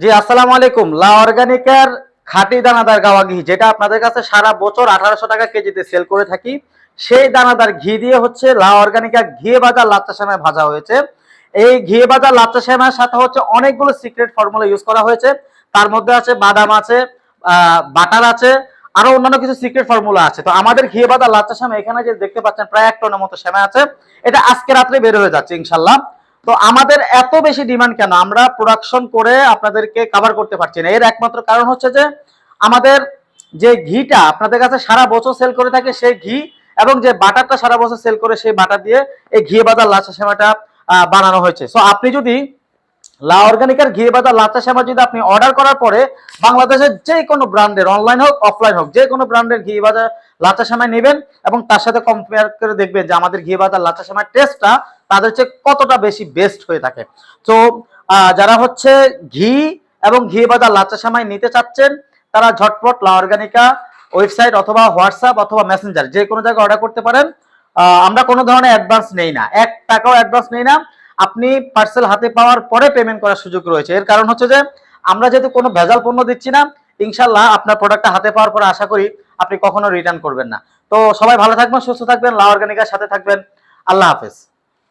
জি, আসসালামু আলাইকুম। লা অর্গানিকের খাঁটি দানাদার গাওয়া ঘি, যেটা আপনাদের কাছে সারা বছর আঠারোশো টাকা কেজিতে সেল করে থাকি, সেই দানাদার ঘি দিয়ে হচ্ছে লা অর্গানিকের ঘি ভাজা লাচ্চা সেমাই ভাজা হয়েছে। এই ঘি ভাজা লাচ্চা সেমাইয়ের সাথে হচ্ছে অনেকগুলো সিক্রেট ফর্মুলা ইউজ করা হয়েছে। তার মধ্যে আছে বাদাম আছে বাটার আছে, আরও অন্যান্য কিছু সিক্রেট ফর্মুলা আছে। তো আমাদের ঘি বাদা লাচ্চা সেমাই এখানে যে দেখতে পাচ্ছেন প্রায় এক টনের মতো সেমাই আছে। এটা আজকে রাত্রে বের হয়ে যাচ্ছে ইনশাল্লাহ তো আমাদের এত বেশি ডিমান্ড কেন? আমরা প্রোডাকশন করে আপনাদেরকে কভার করতে পারছি না। এর একমাত্র কারণ হচ্ছে যে, আমাদের যে ঘিটা আপনাদের কাছে সারা বছর সেল করে থাকে সেই ঘি এবং যে বাটারটা সারা বছর সেল করে সেই বাটার দিয়ে এই ঘি বাদার লাচা সেমাটা বানানো হয়েছে। সো আপনি যদি লা অর্গানিকের ঘি বাদার লাচা সেমা যদি আপনি অর্ডার করার পরে বাংলাদেশের যে কোনো ব্র্যান্ডের অনলাইন হোক অফলাইন হোক, যে কোনো ব্র্যান্ডের ঘি বাজার লাচা সেমাই নেবেন এবং তার সাথে কম্পেয়ার করে দেখবেন যে আমাদের ঘি বাজার লাচা সেমাই টেস্টটা তাদের চেয়ে কতটা বেশি বেস্ট হয়ে থাকে। তো যারা হচ্ছে ঘি এবং ঘি বাজার লাচা সেমাই নিতে চাচ্ছেন, তারা ঝটপট লা অর্গানিকা ওয়েবসাইট অথবা হোয়াটসঅ্যাপ অথবা মেসেঞ্জার যে কোনো জায়গায় অর্ডার করতে পারেন। আমরা কোনো ধরনের অ্যাডভান্স নেই না। এক টাকাও অ্যাডভান্স নেই না। আপনি পার্সেল হাতে পাওয়ার পরে পেমেন্ট করার সুযোগ রয়েছে। এর কারণ হচ্ছে যে, আমরা যেহেতু কোনো ভেজাল পণ্য দিচ্ছি না ইনশাল্লাহ আপনার প্রোডাক্টটা হাতে পাওয়ার পরে আশা করি আপনি কখনো রিটার্ন করবেন না। তো সবাই ভালো থাকবেন, সুস্থ থাকবেন লা অর্গানিকার সাথে থাকবেন। আল্লাহ হাফেজ।